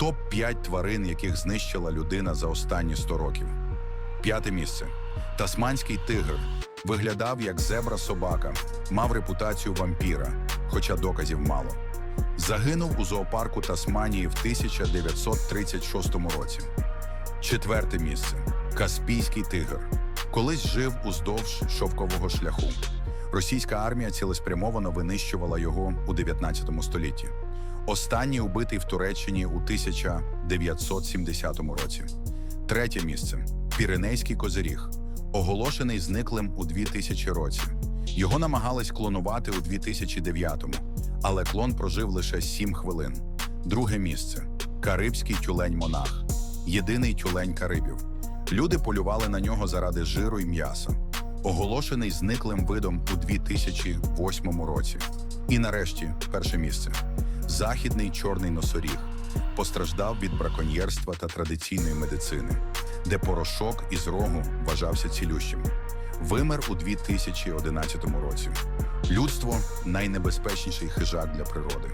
Топ-5 тварин, яких знищила людина за останні 100 років. П'яте місце. Тасманський тигр виглядав як зебра-собака, мав репутацію вампіра, хоча доказів мало. Загинув у зоопарку Тасманії в 1936 році. Четверте місце. Каспійський тигр. Колись жив уздовж шовкового шляху. Російська армія цілеспрямовано винищувала його у 19 столітті. Останній убитий в Туреччині у 1970 році. Третє місце Піренейський козиріг, оголошений зниклим у 2000 році. Його намагались клонувати у 2009-му, але клон прожив лише 7 хвилин. Друге місце Карибський тюлень-монах, єдиний тюлень Карибів. Люди полювали на нього заради жиру і м'яса, оголошений зниклим видом у 2008 році. І нарешті перше місце західний чорний носоріг постраждав від браконьєрства та традиційної медицини, де порошок із рогу вважався цілющим. Вимер у 2011 році. Людство найнебезпечніший хижак для природи.